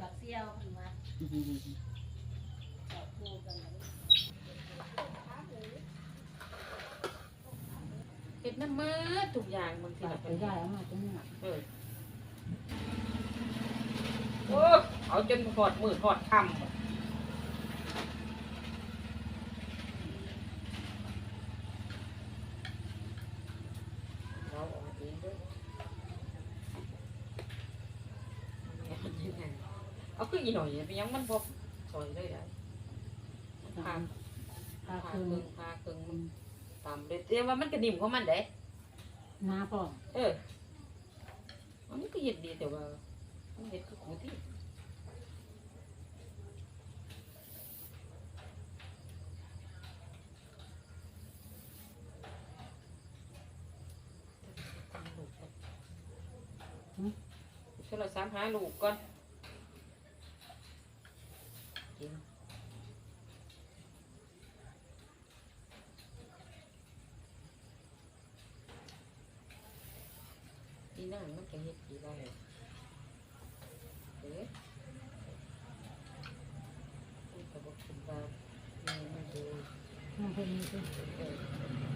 บักเซียวมันมาจับคู่กันเลยเฮ็ดน้ำมือทุกอย่างบางทีตัน่ะดไปได้เอามาตรงนี้เออโอ้เอาจนหอดมือหอดคำอะเราออกมาเองเด้วย เอาคืออีหน่อยเนี่ยไปยังมันพอซอยเลยได้พาตาพาคืเคิองพาเคิงมันตามเลยแต่ว่ามันกระดิ่มของมันเด้น้าพ่อเออ มันก็เห็ดดีแต่ว่ามันเห็ดคือของที่ช่วยเราสามหาลูกก่อนกิน อีนั่นมันก็เห็ดดีได้เอ๊ะมันก็บอกคุณตาแม่มันดูน้องคนนี้สิเออ